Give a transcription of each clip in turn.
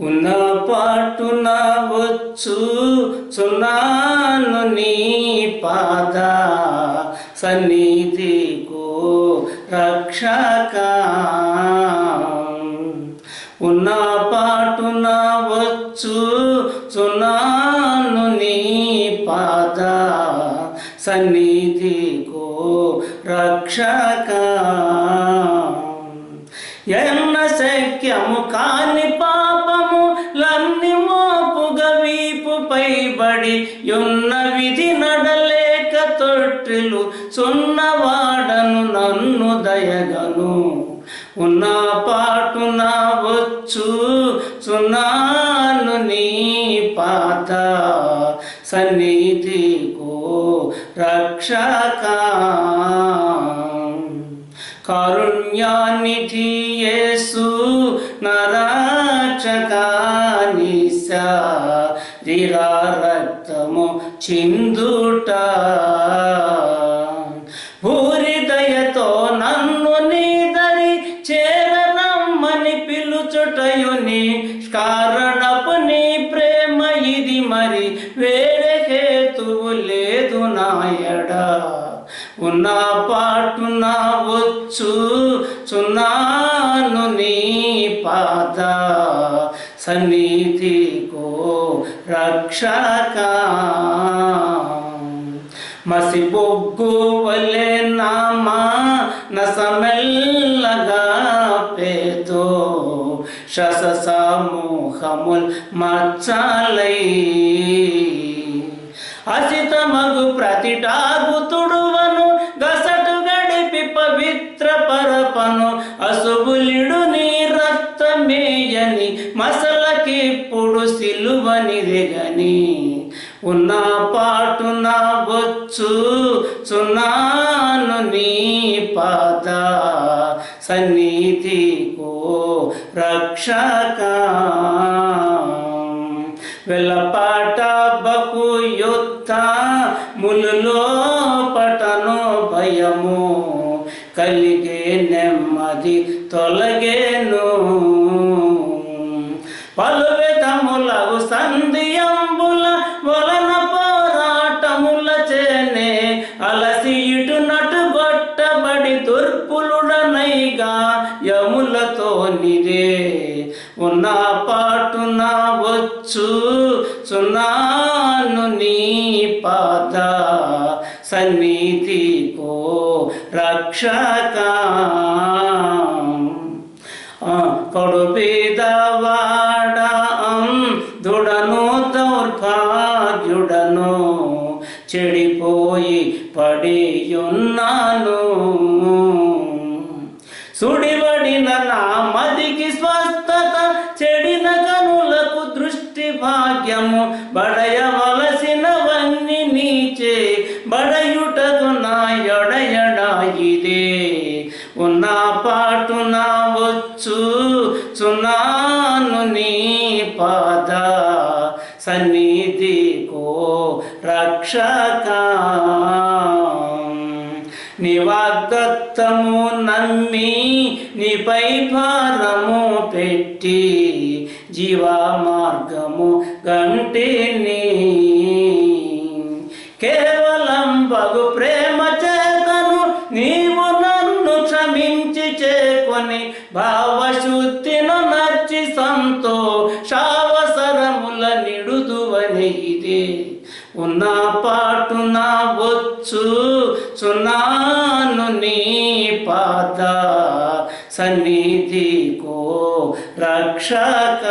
ఉన్న పాటున వచ్చు సున్నాను నీ పాద సన్నిధికు రక్షక. ఉన్న పాటున వచ్చు సున్నాను నీ పాద సన్నిధికు రక్షక. ఎన్న బడి ఉన్న విధి నడలేక తొట్టిలు సున్నవాడను నన్ను దయగను. ఉన్న పాటున వచ్చు సున్నాను నీ పాత. సన్నిధికో రక్షక. కారుణ్యానిధి యేసు నరాచకానిసా రిరా చిందుట. భూరి దయతో నన్ను నీదరి చేరనమ్మని పిలుచుటయుని కారణపు నీ ప్రేమ ఇది మరి వేరే హేతువు లేదు నాయడ ఉన్న పాటున వచ్చు చున్నాను నీ పాద. సన్నిధికో రక్షక. మసి బొగ్గు వలె నామా నసమెల్లగా పేతో. శస సమూహముల్ మచ్చలై అసితమగు ప్రతిటాగు సిలువనిదిగని ఉన్న నా బొచ్చు చున్నాను నీ పాద సన్నిధికో రక్షక. వెళ్ళపాట బహు యుద్ధ ములులో పటను భయము కలిగే నెమ్మది తొలగేను. ఉన్న పాటున వచ్చు. చున్నాను నీ పాద సన్నిధికో రక్షక. కడుపేదవాడ దుడను దౌర్భాగ్యుడను చెడిపోయి పడియున్నాను. సుడివ భాగ్యము బడయవలసినవన్నీ నీచే. బడయుటదు నా ఎడయడా ఇదే. ఉన్న పాటు నా వచ్చు చున్నాను నీ పాద. సన్నిధికో రక్షక. నీ వాగ్దత్తము నమ్మి నీపై భారము పెట్టి. జీవా మార్గము గంటిని. కేవలం బగు ప్రేమ చేతను నీవు నన్ను క్షమించి చేకొని భావశుద్ధిను నచ్చి సంతో శావసరముల నిడుదువని ఇదే. ఉన్న పాటున వచ్చు సున్నాను నీ పాద సన్నిధికో రక్షక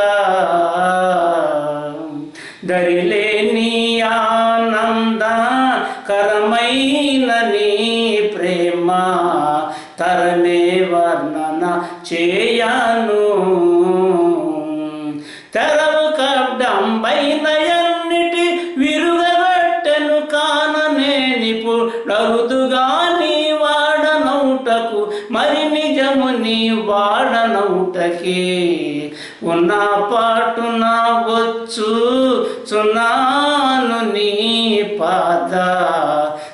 చేయను. తెరవు కడ్డంబైన ఎన్నిటి విరుగబెట్టెను కాననేనిపు డరుదుగా నీ వాడనౌటకు మరి నిజము నీ వాడనౌటకే ఉన్న పాటున వచ్చు చున్నాను నీ పాద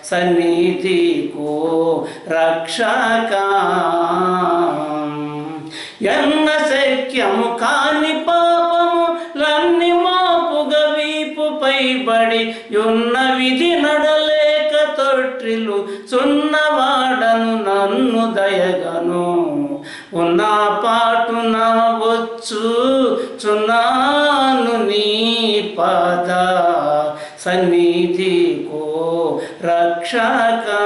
సన్నిధికో రక్షకా. ఎన్న శక్యము కాని పాపములన్ని మాపుగ వీపుపై పైబడి ఉన్న విధి నడలేక తొట్టిలు సున్నవాడను నన్ను దయగను. ఉన్న పాటు నా వచ్చు చున్నాను నీ పద. సన్నిధికో రక్షకా